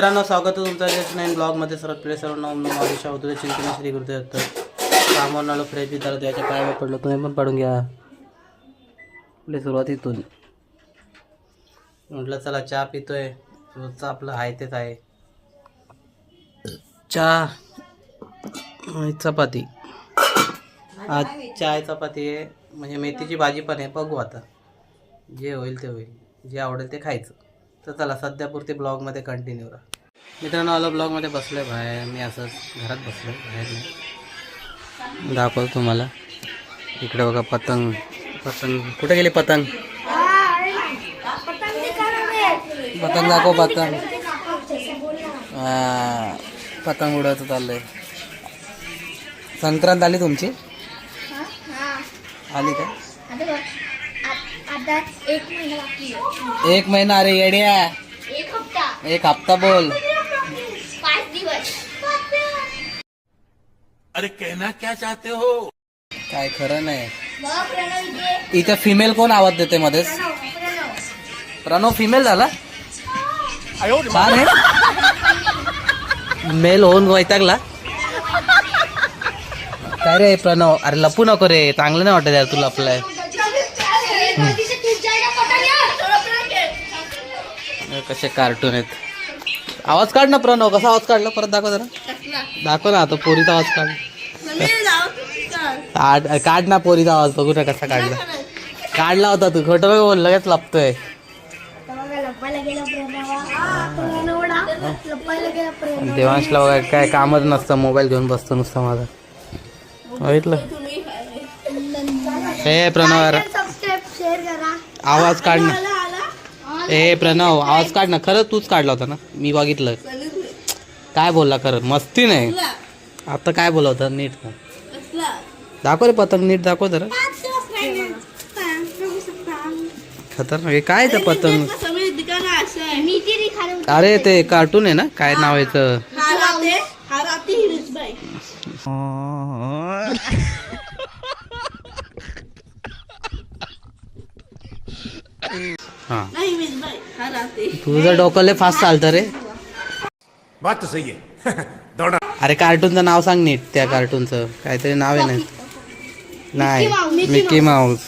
मित्रांनो स्वागत आहे तुमचं जस्ट नाईन ब्लॉगमध्ये. सर्व प्ले सर्व नाव नाव आयुष्य होतो चिंतन श्री करतो तर सामान आलो फ्रेश बी झालं त्याच्या पायावर पडलो. तुम्ही पण पडून घ्या. आपली सुरुवात इथून. म्हटलं चला चहा पितोय. रोजचं आपलं आहे तेच आहे. चहा चपाती. आज चहा चपाती आहे. म्हणजे मेथीची भाजी पण आहे. बघू आता. जे होईल ते होईल. जे आवडेल ते खायचं. तर चला सध्यापुरती ब्लॉगमध्ये कंटिन्यू राहा. मित्रांनो आलो ब्लॉगमध्ये बसलो आहे बाहेर. मी असंच घरात बसलो बाहेर नाही. दाखवतो तुम्हाला. इकडे बघा पतंग. पतंग. कुठे गेली पतंग? पतंग दाखव पतंग. पतंग पतंग उडवत चाललंय. संक्रांत आली तुमची? आली का? आता एक महिना बाकी आहे. एक महिना अरे येड्या. एक हप्ता. एक हप्ता बोल. पाच दिवस. काय खरं नाही. मग प्रणव इथे. इथे फिमेल कोण आवाज देते मध्येच? प्रणव प्रणव. प्रणव फिमेल झाला? छान आहे. मेल होऊन वैतागला. काय रे प्रणव? अरे लपू नको रे. चांगलं नाही वाटत यार तुला आपलं कसे कार्टून आहेत. आवाज काढ ना प्रणव कसा आवाज काढला? परत दाखव जरा. दाखव ना आता पोरीचा आवाज काढ. काढ ना पोरीचा आवाज बघू ना कसा काढला. काढला होता तू खोटं बोल लगेच लपतोय. देवांशला बघा काय कामच नसतं मोबाईल घेऊन बसतो नुसतं माझा. बघितलं? हे प्रणव आवाज काढ ना. ए प्रणव आवाज काढ ना. खरं तूच काढला होता ना? मी बघितलं. काय बोलला खरं? मस्ती नाही. आता काय बोला होता? नीट ना दाखव रे पतंग नीट दाखव जरा. खतरनाक हे काय ते पतंग? अरे ते कार्टून आहे ना? काय नाव आहे याचं? हा. तुझं डोकं लय फास्ट चालतं रे. बात तो सही है दौड़ा. अरे कार्टूनचं नाव सांग नीट त्या कार्टूनचं. काहीतरी नाव आहे ना. नाही मिकी माऊस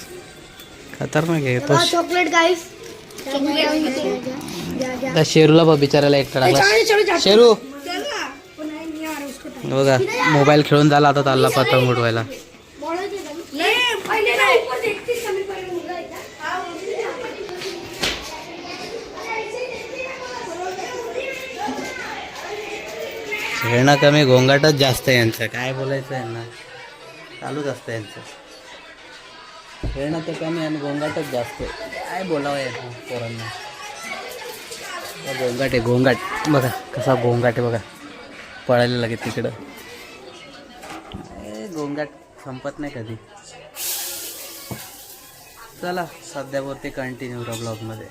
खतरनाक आहे. तो चॉकलेट गाईस त्या शेरूला बघ बिचारायला एकटा लागला शेरू. बघा मोबाईल खेळून झाला आता चालला पतंग उडवायला. खेळणं कमी गोंगाटच जास्त आहे यांचं. काय बोलायचं यांना? चालूच असतं यांचं. खेळणं तर कमी आणि गोंगाटच जास्त आहे. काय बोलावं यांना पोरांना? गोंगाट आहे गोंगाट. बघा कसा गोंगाट आहे बघा. पळायला लागेल तिकडं. गोंगाट संपत नाही कधी. चला सध्यावरती कंटिन्यू राहा ब्लॉगमध्ये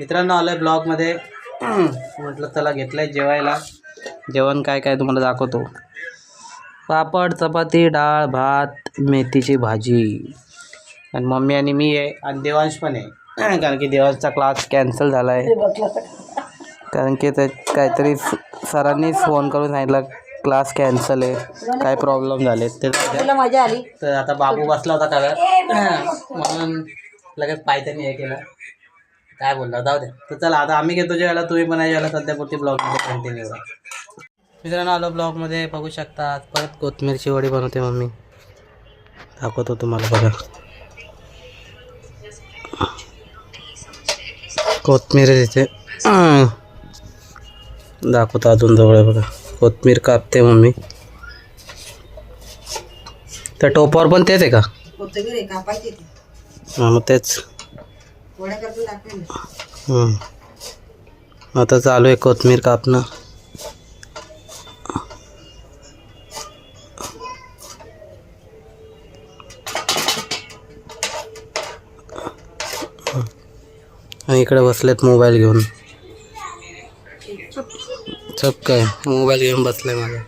मित्रांनो आलोय ब्लॉगमध्ये म्हटलं चला घेतलंय जेवायला. जेवण काय काय तुम्हाला दाखवतो. पापड चपाती डाळ भात मेथीची भाजी. आणि मम्मी आणि मी आहे आणि देवांश पण आहे. कारण की देवांशचा क्लास कॅन्सल झाला आहे कारण की ते काहीतरी सरांनीच फोन करून सांगितलं क्लास कॅन्सल आहे. काय प्रॉब्लेम झाले ते. मजा आली. तर आता बाबू बसला होता का म्हणून लगेच पायथ्याने हे केलं. काय बोलला जाऊ द्या तर चला आता आम्ही घेतो जेवायला तुम्ही पण आहे जेवायला सध्यापुरती ब्लॉगमध्ये कंटिन्यू मित्रांनो आलो ब्लॉगमध्ये बघू शकता परत कोथमीरची वडी बनवते मम्मी. दाखवतो तुम्हाला बघा. कोथमीर तिथे. दाखवतो अजून जवळ बघा. कोथमीर कापते मम्मी. त्या टोपावर पण तेच आहे का? मग तेच वड्या करतो टाकले ना हं. आता चालू आहे कोथमीर कापणं. आणि इकडे बसलेत मोबाईल घेऊन. चप काय? मोबाईल घेऊन बसलाय माझा.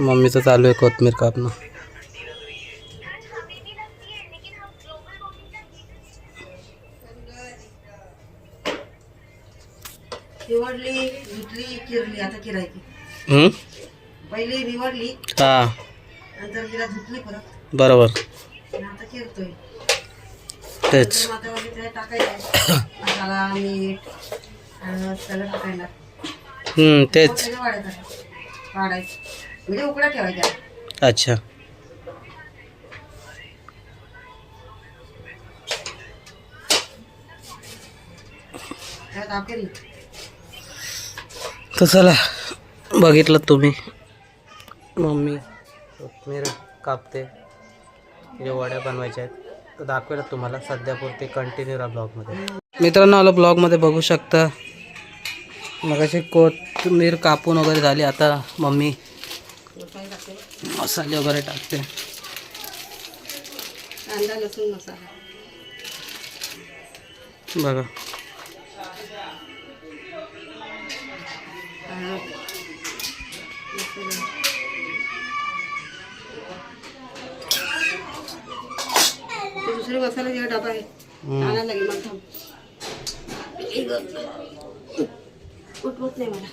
मम्मीचं चालू आहे कोथमीर कापणं. चिरली आता चिरायची हं? पहिली निवडली हा. नंतर तिला धुतली परत. बरोबर. आणि आता चिरतोय तेच. आता वगैरे त्याला टाकायचं मसाला मीठ सगळं टाकायला. तेच. करायचं वाढायचं. म्हणजे उकड्या ठेवायच्या अच्छा. त्यात आपली तर चला बघितलं तुम्ही. मम्मी. कोथमीर कापते. जे वड्या बनवायच्या आहेत. तर दाखवेल तुम्हाला सध्यापुरते कंटिन्यू राहा ब्लॉगमध्ये मित्रांनो आलो ब्लॉगमध्ये बघू शकता. मग अशी कोथमीर कापून वगैरे झाली आता मम्मी मसाला वगैरे टाकते. कांदा लसूण मसाला. बघा. दुसरे मसाला जेव्हा डबा आहे. आणायला लागेल मला थांब. उठवत नाही मला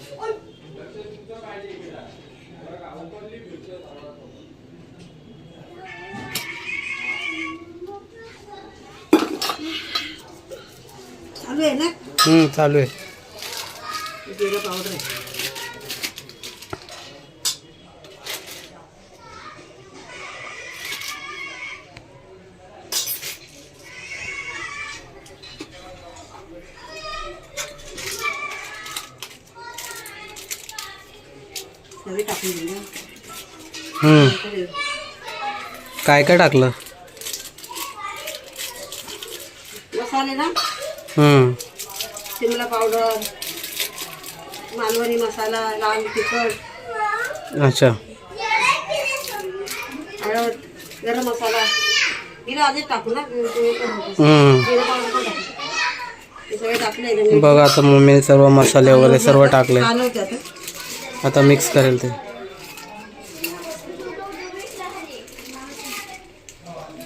चालू आहे ना हम्म, चालू आहे जिरं पावडर आहे काय काय टाकलं मसाले ना हम्म. शिमला पावडर मालवणी मसाला लाल तिखट अच्छा हळद गरम मसाला हिला आधीच टाकू ना हम्म. जिरं पावडर पण टाकू. हे सगळे टाकले एकदम. बघा आता मम्मीने सर्व मसाले वगैरे सर्व टाकले आता. आता मिक्स करेल ते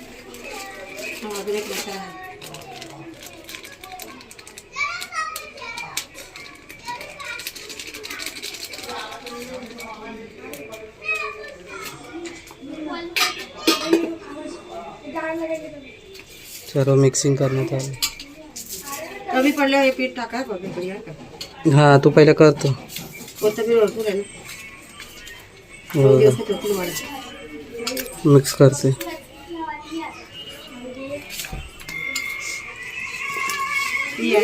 हा, अजून एक मसाला आहे. सर्व मिक्सिंग करण्यात आलं. कमी पडल्यावर हे पीठ टाका हा हा तू पहिलं करतो. कोथिंबीर भरपूर आहे ना? दोन दिवस ठेवतील वाढत. मिक्स करते. ही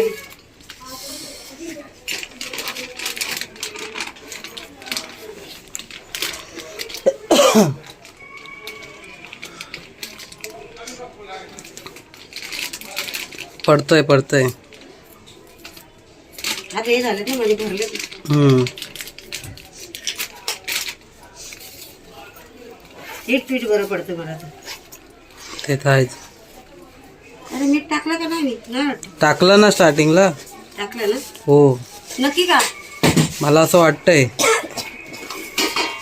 पडतोय पडतोय. आता हे झालं ते म्हणजे भरले. हम्म. हीच पीठ बरं पडतं मला तर. ते तर आहेच. अरे मीठ टाकलं का नाही? मी नाही वाटतं टाकलं ना स्टार्टिंगला टाकलं ना? हो. नक्की का? मला असं वाटतंय.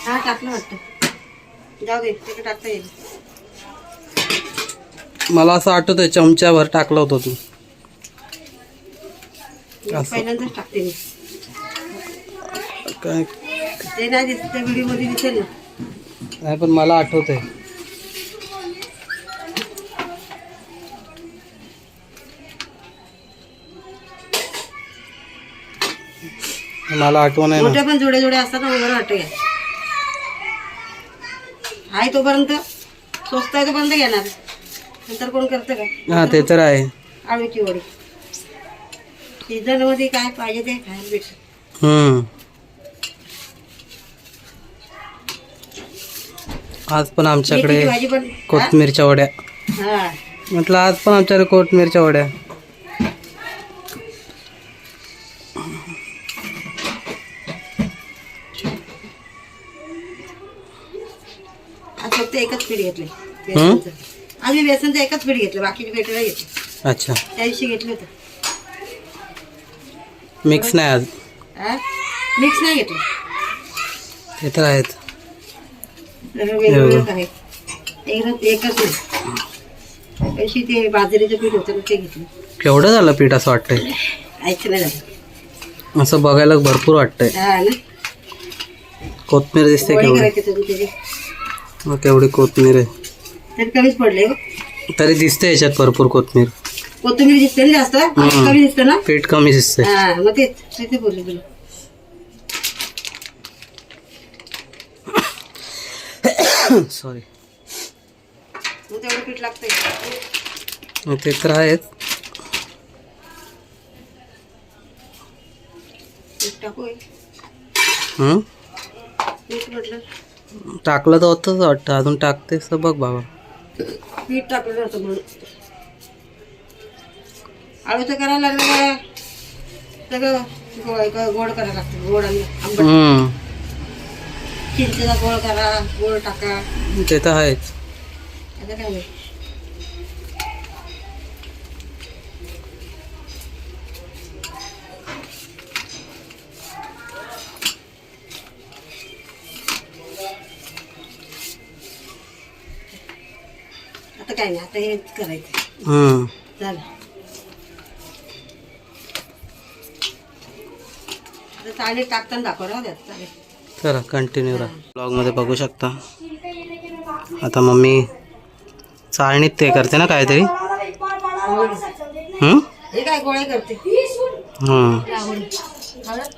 हा टाकलं वाटतं. जाऊ दे तिकडे टाकता येईल. मला असं आठवतंय चमच्याभर टाकलं होतं तू. पहिल्यांदाच टाकते मी. काय? ते नाही दिसत त्या व्हिडिओमध्ये दिसेल ना. नाही पण मला आठवतंय. मला आठवण आहे ना. मोठे पण जोडे जोडे असतात ना मग बरं वाटतं घ्या आहे तोपर्यंत स्वस्त आहे तोपर्यंत घेणार. नंतर कोण करतं का? हा ते तर आहे. आळूची वडी सीझनमध्ये काय पाहिजे ते खायला भेटतं हम्म. आज पण आमच्याकडे मेथीची भाजी पण कोथमीरच्या वड्या. हा. म्हटलं आज पण आमच्याकडे कोथमीरच्या वड्या. आज फक्त एकच पीठ घेतले बेसनचं. आज मी बेसनचं एकच पीठ घेतलं बाकीचे पीठ नाही घेतले. अच्छा. त्या दिवशी घेतलं होतं. मिक्स नाही आज. हा? मिक्स नाही घेतलं ते तर आहेत. जरा वेगवेगळंच आहे. एकदम एकच नाही त्याशी ते बाजरीचं पीठ होतं ना ते घेतलं. केवढं झालं पीठ असं वाटतंय? ऐकलं नाही. झालं असं बघायला भरपूर वाटतंय. हा ना. कोथमीर दिसते पोळी केवढी. करायची तुम्ही त्याची. मग केवढी कोथमीर आहे. तरी कमीच पडले हो. तरी दिसते याच्यात भरपूर कोथमीर. कोथिंबीर दिसते ना जास्त? कमी दिसतं ना? पीठ कमी दिसते. हा मग तेच तेच बोलले तुला सॉरी मग तेवढं पीठ लागतंय. ते तर आहेच पीठ टाकू हे. हं? पीठ म्हटलं. टाकलं तर होतंच वाटतं. अजून टाकतेस तर बघ बाबा. पीठ टाकलं जातं म्हणून. आळूचं करायला लागलं सगळं गोड करायला लागतं गोड आणि आंबट. हं, चिंचेचा गोळ करा गोड टाका. ते तर आहेच. आता काय नाही आता काय नाही आता हेच करायचं. हं. झालं. चाळणीत टाकताना दाखव चालेल. चला कंटिन्यू राहा. ब्लॉगमध्ये बघू शकता. आता मम्मी चाळणीत ते करते ना काहीतरी? हे काय गोळे करते? हळद.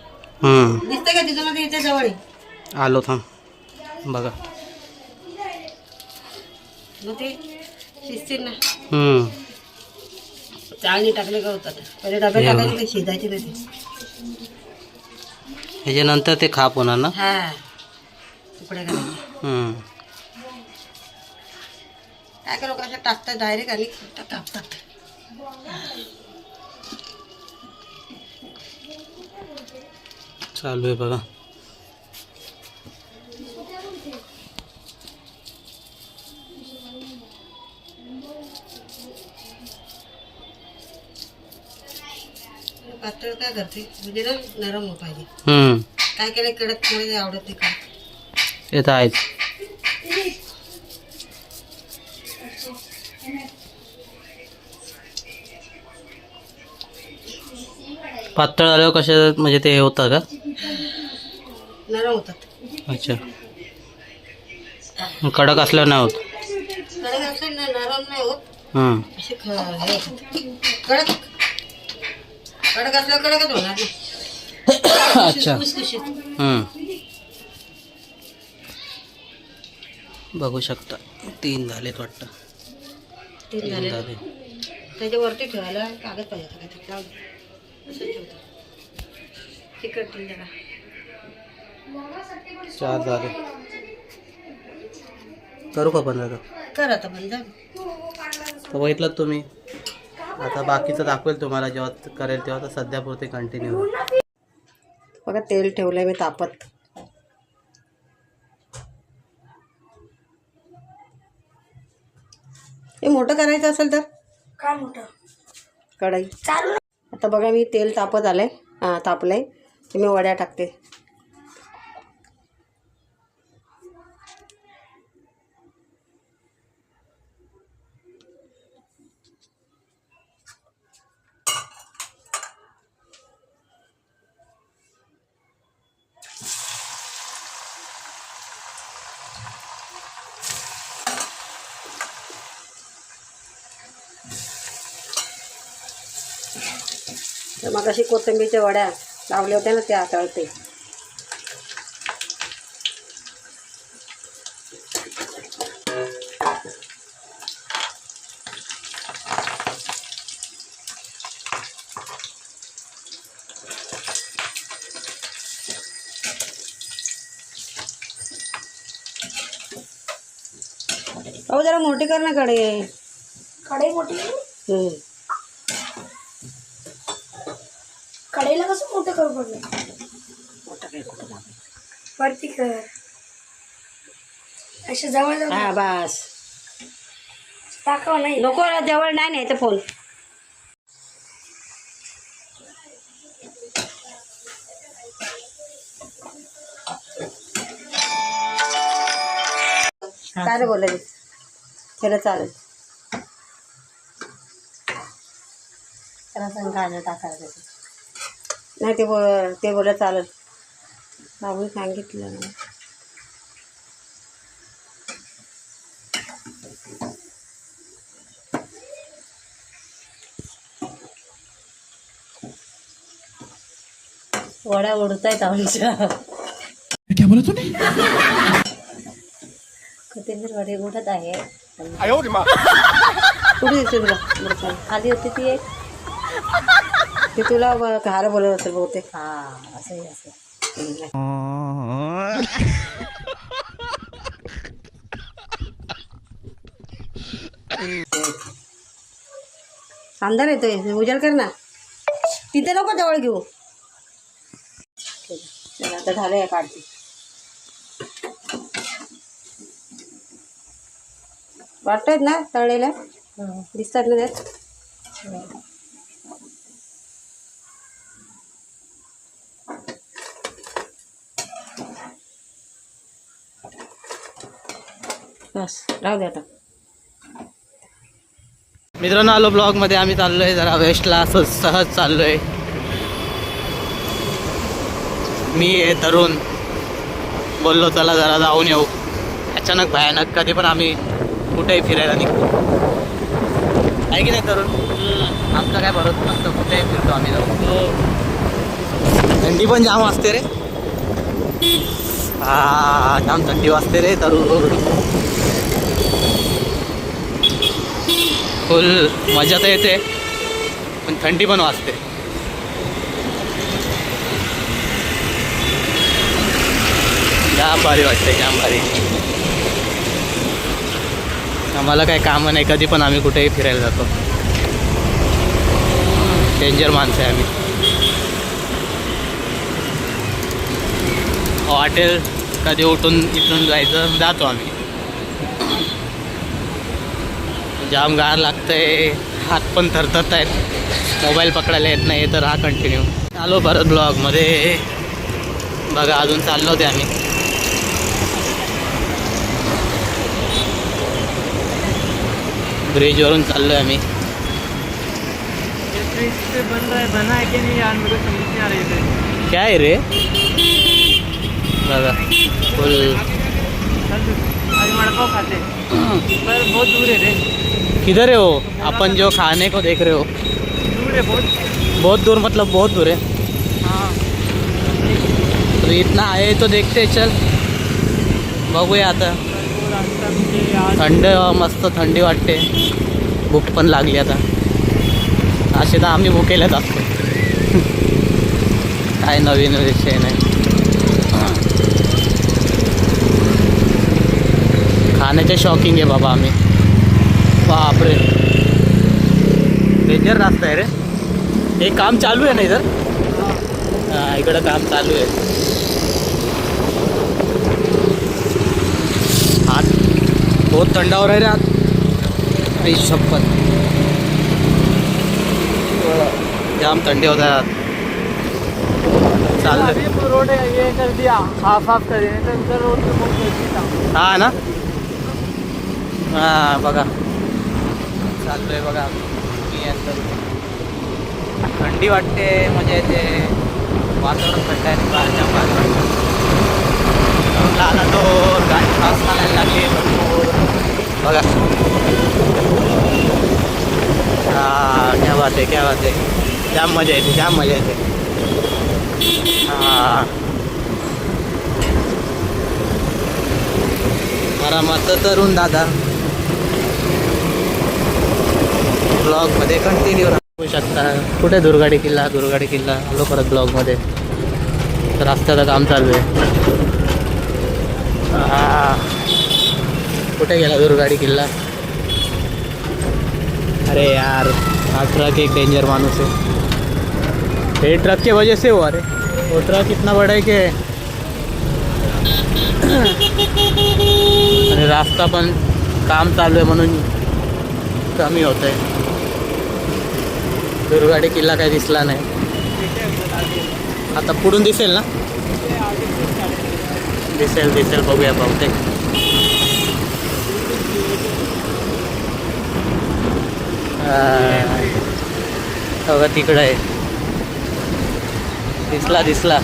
दिसतं का तिथं मध्ये इथे जवळ आहे? आलो थांब. बघा. मग ते शिजतील ना. हं. चाळणी टाकले का होतात? पहिले डबे टाकायचे ते शिजायचे ह्याच्यानंतर ते खाप होणार ना? हा. तुकडे. काय का लोक असं टाकतात? डायरेक्ट आणि कापतात. चालू आहे बघा. पातळ काय करते? म्हणजे ना नरम पाहिजे. काय केलं कडक थोडे आवडत नाही काय ते तर आहेच. पातळ आल्यावर कशा म्हणजे ते हे होतं का? नरम होतात. अच्छा. मग कडक असल्यावर नाही होत. कडक नरम नाही होत. हं. असे ख- हे होतात. कडक. कडक असल्यावर कडकच होणार ना. अच्छा. खुसखुशीत. बघू शकता. तीन झालेत वाटतं. तीन तीन झाले झाले. त्याच्यावरती ठेवायला कागद पाहिजे होता काहीतरी. जाऊ दे. असं ठेवतो. तिखट तीन जरा. चार झाले. करू का बंद आता कर आता बंद. तर बघितलं तुम्ही? आता बाकीचं दाखवेल तुम्हाला जेव्हा करेल तेव्हा तर सध्यापुरते कंटिन्यू बघा तेल ठेवलंय मी तापत. हे मोठं करायचं असेल तर? काय मोठं? कढई. चालू आता बघा मी तेल तापत आलंय. हां तापलंय. तर मी वड्या टाकते. तर मग अशी कोथिंबीरच्या वड्या लावल्या होत्या ना त्या तळते. अहो जरा मोठी कर ना कडे कढई मोठी? कढईला कसं मोठं करू पडलं? मोठं काय कुठं लावलं? वरती कर अशा जवळ जवळ हा बस. टाकावं नाही. नको जवळ नाही न्यायचा फोन. काय रे बोलायचं चला चालेल. त्याला सांग गाणं टाकायला त्याचं. नाही ते बोल ते बोलत चालत बाबून सांगितलं ना. वड्या उडतायत आमच्या. कोथिंबीर वडे उडत आहे. कुठे दिसते तुला. खाली होती ती एक. ती तुला ब- घाला बोलत असेल बहुतेक. हा असंही असं. अंधार येतोय. उजाड कर ना. तिथे नको जवळ घेऊ. चला आता झालं या काढते वाटतायत ना तळलेल्या दिसतात ना त्यात? बस राहू दे आता. मित्रांनो आलो ब्लॉगमध्ये आम्ही चाललोय जरा वेस्टला असं सहज चाललोय. मी हे तरुण. बोललो चला जरा जाऊन येऊ. अचानक भयानक कधी पण आम्ही कुठेही फिरायला निघतो. आहे की नाही तरुण? आमचं काय भरत नसतं. कुठेही फिरतो आम्ही जाऊ थंडी पण जाम असते रे. हा जाम थंडी वाजते रे तरुण. फुल मजा तर येते पण थंडी पण वाजते. जाम भारी वाटते जाम भारी. आम्हाला काही कामं नाही कधी पण आम्ही कुठेही फिरायला जातो. डेंजर माणसं आहे आम्ही. वाटेल कधी उठून इथून जायचं जातो आम्ही. जाम गार लागतंय. हात पण थरथरत आहेत. मोबाईल पकडायला येत नाही तर हा कंटिन्यू आलो परत ब्लॉगमध्ये बघा अजून चाललो होते आम्ही. ब्रिजवरून चाललो आहे आम्ही. काय आहे रे? बघा. फुल बहुत दूर है रे। किधर है वो? अपन जो खाने को देख रहे हो। दूर है बहुत। बहुत दूर मतलब बहुत दूर है। हाँ। तो इतना आहे तो देखते चल। बघूया आता। थंड मस्त थंडी वाटते। भूक पण लागली आता। असे तर आम्ही भुकेल्याच असतो। काय नवीन विषय नाही. खाण्याचे शॉकिंग आहे बाबा आम्ही बापरे डेंजर रास्ता आहे रे। हे काम चालू आहे ना इधर? हाँ इकडं काम चालू आहे हात बहुत थंड हो रहा है रे हात आई शपथ जाम थंडी होत आहे हात चाललं रोड है ये कर दिया। हाफ़ हाफ़ कर तो रोड हा ना? हां बघा. चाललोय बघा. मी यांचं थंडी वाटते म्हणजे मजा येते वातावरण थंड आहे बाहेरच्या बाहेर आला तो गाडी खास चालायला लागली. भरपूर बघा. हा क्या बात आहे क्या बात आहे. जाम मजा येते जाम मजा येते. हा. आरामात तरुण दादा. ब्लॉगमध्ये कंटिन्यू राहू. शकता. कुठे दुर्गाडी किल्ला? दुर्गाडी किल्ला. आलो परत ब्लॉगमध्ये रस्त्याचं काम चालू आहे. कुठे गेला दुर्गाडी किल्ला? अरे यार हा ट्रक एक डेंजर माणूस आहे. ये ट्रक के वजह से हुआ रे. वो ट्रक इतना बड़ा है की आणि रास्ता पण काम चालू आहे म्हणून कमी होत आहे दुर्गाडी किल्ला काही दिसला नाही. आता पुढून दिसेल ना? दिसेल दिसेल, बघूया बहुतेक. हा. बघा तिकडं आहे. दिसला दिसला.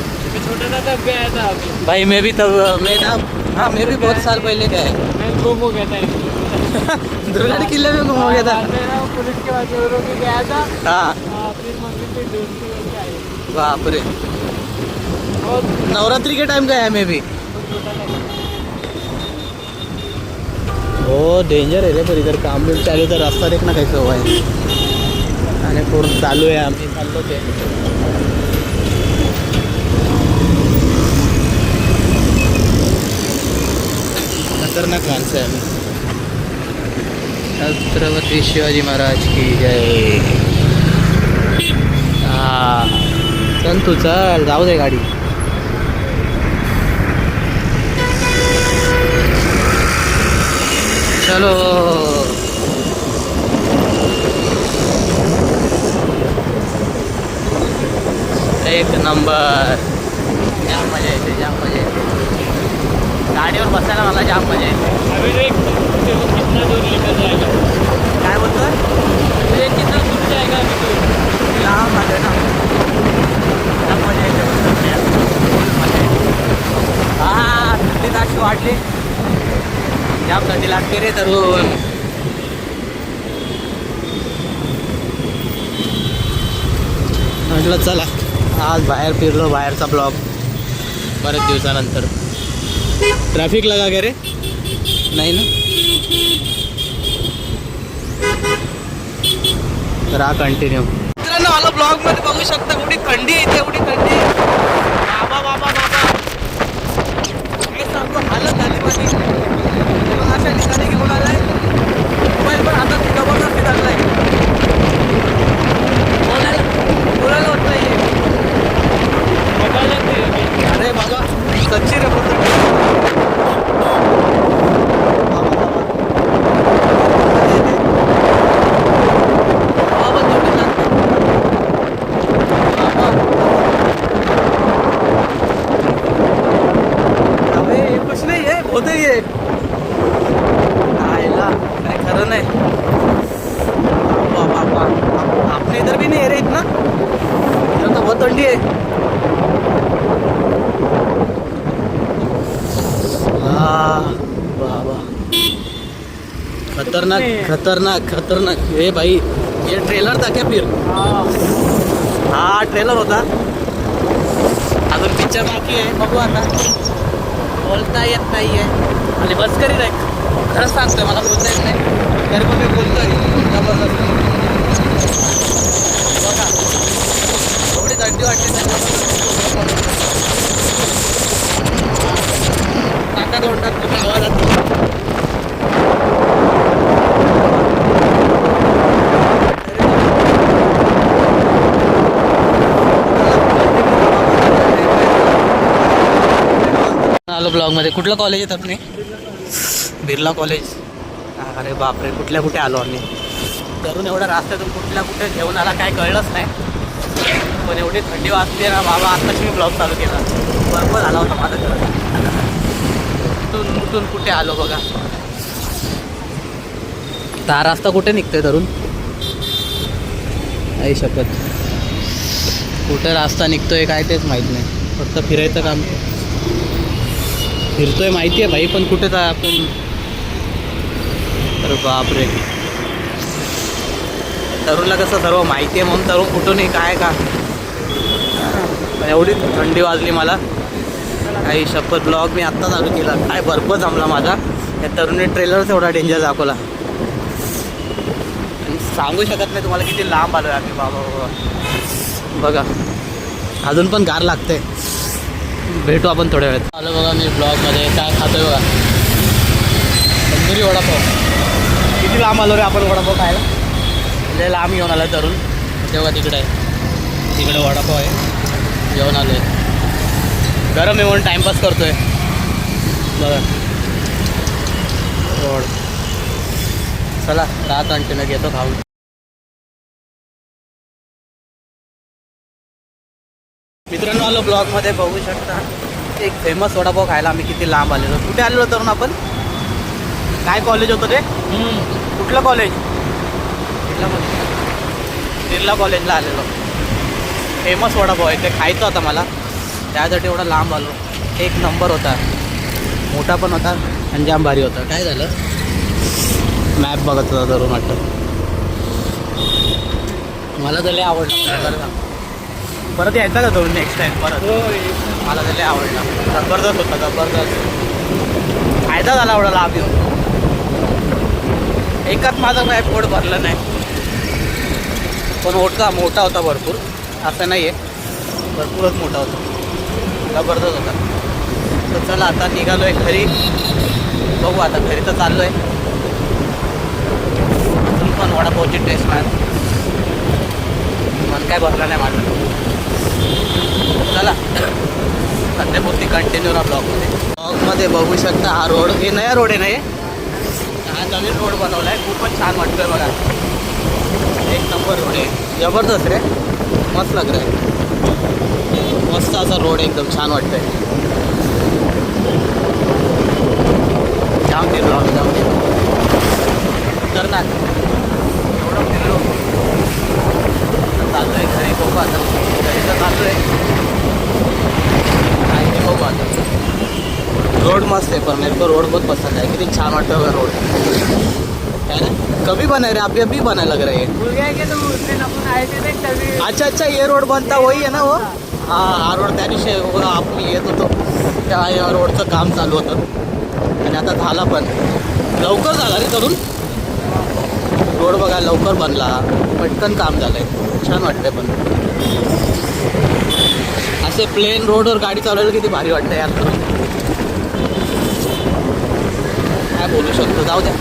भाई मैं भी तब मैं ना हाँ मैं भी बहुत साल पहले गया है दुर्गाड़ी किले में घूम गया था पुलिस के गया था हाँ. हाँ, बाप रे और नवरात्रि के टाइम गया है मैं भी हो डेंजर आहे रे पण इधर काम बिम चालू तर रस्ता देख ना कैसे हुआ है आणि पूर्ण चालू आहे आम्ही. चाललो ते खतरनाक माणसं आहे आम्ही. छत्रपती शिवाजी महाराज की जय. हा. चल तू चल जाऊ दे गाडी. चलो. एक नंबर. जाम मजा येते जाम मजा येते. गाडीवर बसायला मला जाम मजा येते. काय लांब आले ना. मजा येते हा थंडी वाढली. जाम थंडी लागते रे तरुण. म्हटलं चला. आज बाहेर फिरलो बाहेरचा ब्लॉग. बरेच दिवसानंतर. ट्रॅफिक लगा गे रे? नाही ना? तर हा कंटिन्यू मित्रांनो मला ब्लॉगमध्ये बघू शकता एवढी थंडी येते एवढी थंडी बाबा बाबा बाबा काय सांगू हालत झाली माझी तेव्हा अशा ठिकाणी खतरनाक खतरनाक. हे भाई, ये ट्रेलर था क्या फिर. हाँ हा ट्रेलर होता. अजून पिक्चर बाकी आहे, बघू आता. बोलता येत नाही आहे आणि बस करी रे. खरंच सांगतोय, मला बोलता येत नाही. तरी पण मी बोलतोय ज़बरदस्त. एवढी थंडी वाटते ना ज़बरदस्त. नाकात ओढतात तुम्ही आवाजात. आलो ब्लॉगमध्ये. कुठलं कॉलेज आहे तुम्ही? बिर्ला कॉलेज अरे बापरे कुठल्या कुठे आलो आम्ही? तरुण एवढ्या रस्त्यातून कुठल्या कुठे घेऊन आला काय कळलंच नाही. पण एवढी थंडी वाजते ना बाबा आत्ताच मी ब्लॉग चालू केला. बर्फ झाला होता माझं खरं. कुठून कुठून कुठे आलो बघा. तर हा रस्ता कुठे निघतोय तरुण? आई शपथ कुठे रस्ता निघतोय काय तेच माहीत नाही. फक्त फिरायचं काम. फिरतोय माहिती आहे भाई पण कुठे आहे आपण? अरे बापरे. तरुणला कसं सर्व माहिती आहे म्हणून तरुण कुठूनही काय का? एवढी थंडी वाजली मला. काही शपथ ब्लॉग मी आत्ता चालू केला. काय बर्फ जमला माझा. या तरुणी ट्रेलरच एवढा डेंजर दाखवला. आणि सांगू शकत नाही तुम्हाला किती लांब आलो आम्ही. बाबा बाबा. बघा. अजून पण गार लागते भेटू आपण थोड्या वेळात. आलो बघा मी ब्लॉगमध्ये काय खातोय बघा. तंदुरी वडापाव. किती लांब आलो रे आपण वडापाव खायला? लय लांब घेऊन आलो तरुण. तेव्हा तिकडे आहे. तिकडे वडापाव आहे. जेवण आलो आहे गरम आहे म्हणून टाईमपास करतोय. बघा. रोड चला रात कंटिन्यू घेतो खाऊन. मित्रांनो आलो ब्लॉगमध्ये बघू शकता. एक फेमस वडापाव खायला आम्ही किती लांब आलेलो कुठे आलेलो तरुण आपण? काय कॉलेज होतं ते? कुठलं कॉलेज बिर्ला कॉलेज बिर्ला कॉलेजला आलेलो. फेमस वडापाव आहे ते खायचं होता मला. त्यासाठी एवढा लांब आलो. एक नंबर होता. मोठा पण होता आणि जाम भारी होता. काय झालं? मॅप बघत होता धरून वाटतं. मला तर लय आवडला. परत यायचा का तो नेक्स्ट टाइम परत? मला त्याला आवडला. जबरदस्त होता जबरदस्त. फायदा झाला एवढा लाभ येऊन. एकाच माझं काय पोट भरलं नाही. पण ओटका मोठा होता भरपूर. असं नाही आहे भरपूरच मोठा होता. जबरदस्त होता. तर चला आता निघालो आहे घरी. बघू आता घरी तर चाललो आहे पण वडापावची टेस्ट नाही मन काय भरलं नाही माझं. चला. सध्यापुरती कंटिन्यू राहा ब्लॉकमध्ये ब्लॉकमध्ये बघू शकता हा रोड हे नया रोड आहे ना हे? हा नवीन रोड बनवला आहे खूपच छान वाटतोय बघा. एक नंबर रोड आहे. जबरदस्त रे. मस्त लग रहा मस्त असा रोड एकदम छान वाटतंय. जाम फिरलो ब्लॉक जाम फिरलो तर ना एवढं फिरलो चाललो आहे घरी बघू आता. घरी तर चाललो आहे. काय ते बघू आता. रोड मस्त आहे पण मेरे को रोड बहुत पसंद है किती छान वाटतं रोड. है ना? कभी बना है रे अभी अभी बना लग रहा है अच्छा अच्छा ये रोड बनता वही आहे ना वो? हां हा रोड त्या दिवशी आपण येत होतो त्या या रोडचं काम चालू होतं. आणि आता झाला पण. लवकर झाला रे करून रोड बघा लवकर बनला. पटकन काम झालंय. छान वाटतंय पण. असे प्लेन रोडवर गाडी चालवायला किती भारी वाटतं यार. काय बोलू शकतो जाऊ द्या.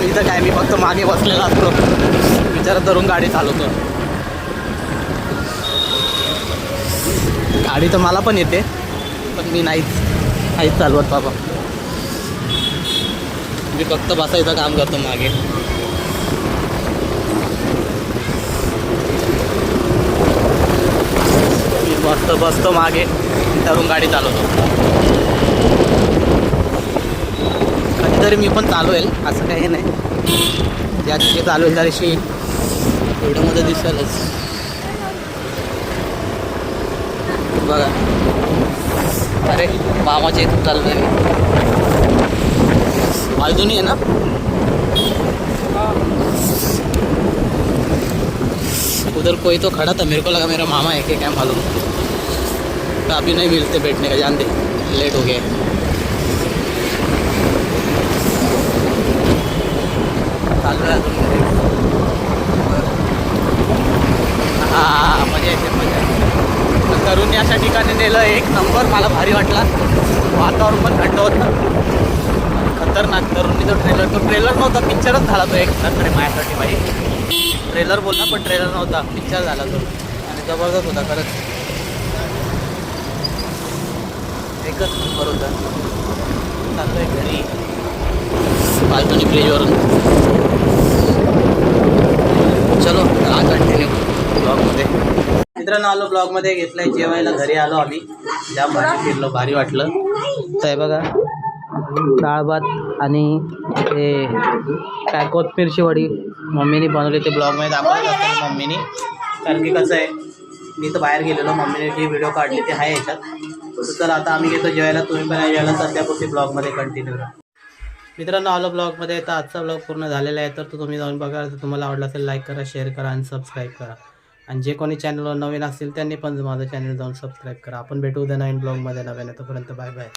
मी तर काय मी फक्त मागे बसलेला असतो. विचारात धरून गाडी चालवतो. गाडी तर मला पण येते पण मी नाहीच नाहीच चालवत बाबा. मी फक्त बसायचं काम करतो मागे मी मस्त बसतो मागे. धरून गाडी चालवतो. कधीतरी मी पण चालवेल असं काही नाही. ज्या दिवशी चालवेल त्या दिवशी व्हिडिओमध्ये दिसेलच. बघा. अरे मामाच्या इथून चाललोय आहे बाजूनी आहे ना? उधर कोई तो खड़ा था मेरे को लगा मेरा मामा है कि क्या मालूम. तो अभी नहीं मिलते बैठने का जान दे। लेट हो गया। है। चालू आहे अजून मजा येते मजा येते। तर तरुणी अशा ठिकाणी नेलं एक नंबर मला भारी वाटला. वातावरण पण थंड होतं. खतरनाक तरुणी तो ट्रेलर तो ट्रेलर नव्हता पिक्चरच झाला तो एक. तरी माझ्यासाठी भाई ट्रेलर बोलला पण ट्रेलर नव्हता. पिक्चर झाला तो. आणि जबरदस्त होता खरंच. एकच नंबर होता. चाललो आहे घरी. बाल्कनी ब्रिजवरून चलो हा कंटिन्यू ब्लॉगमध्ये मित्रांनो आलो ब्लॉगमध्ये घेतलंय जेवायला. घरी आलो आम्ही. त्या भाजी फिरलो भारी वाटलं. तर हे बघा डाळ भात आणि ते काय कोथमिरची वडी मम्मीने बनवली ते ब्लॉगमध्ये दाखवलं असतं मम्मीने. कारण की कसं आहे मी तर बाहेर गेलेलो. मम्मीने जी व्हिडिओ काढली ते आहे याच्यात. तर आता आम्ही घेतो जेवायला तुम्ही पण यायला सध्यापुरती ब्लॉगमध्ये कंटिन्यू राहा. मित्रांनो आलो ब्लॉगमध्ये. तर आजचा ब्लॉग पूर्ण झालेला आहे तर तो तुम्ही जाऊन बघा. तर तुम्हाला आवडला असेल लाईक करा शेअर करा आणि सबस्क्राईब करा. आणि जे कोणी चॅनलवर नवीन असतील त्यांनी पण माझं चॅनल जाऊन सबस्क्राईब करा. आपण भेटू उद्या नवीन ब्लॉगमध्ये. नव्याने तोपर्यंत बाय बाय